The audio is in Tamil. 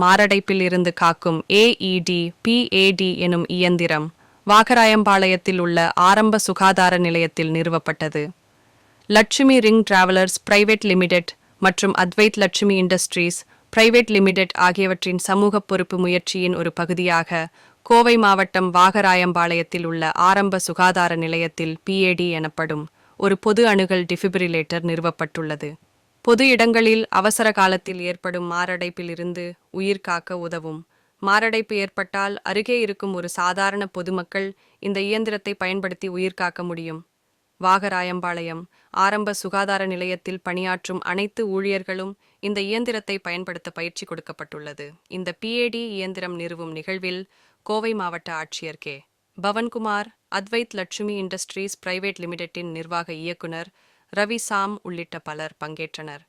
மாரடைப்பில் இருந்து காக்கும் ஏஇடி பிஏடி எனும் இயந்திரம் வாகராயம்பாளையத்தில் உள்ள ஆரம்ப சுகாதார நிலையத்தில் நிறுவப்பட்டது. Lakshmi ring travellers private limited மற்றும் Advait Lakshmi industries private limited ஆகியவற்றின் சமூக பொறுப்பு முயற்சியின் ஒரு பகுதியாக கோவை மாவட்டம் வாகராயம்பாளையத்தில் உள்ள ஆரம்ப சுகாதார நிலையத்தில் பிஏடி எனப்படும் ஒரு பொது அணுகல் டிஃபிபிரிலேட்டர் நிறுவப்பட்டுள்ளது. பொது இடங்களில் அவசர காலத்தில் ஏற்படும் மாரடைப்பில் இருந்து உயிர் காக்க உதவும். மாரடைப்பு ஏற்பட்டால் அருகே இருக்கும் ஒரு சாதாரண பொதுமக்கள் இந்த இயந்திரத்தை பயன்படுத்தி உயிர் காக்க முடியும். வாகராயம்பாளையம் ஆரம்ப சுகாதார நிலையத்தில் பணியாற்றும் அனைத்து ஊழியர்களும் இந்த இயந்திரத்தை பயன்படுத்த பயிற்சி கொடுக்கப்பட்டுள்ளது. இந்த பிஏடி இயந்திரம் நிறுவும் நிகழ்வில் கோவை மாவட்ட ஆட்சியர் K. Pavankumar Advait Lakshmi industries private லிமிடெட்டின் நிர்வாக இயக்குனர் ரவி சாம் உள்ளிட்ட பலர் பங்கேற்றனர்.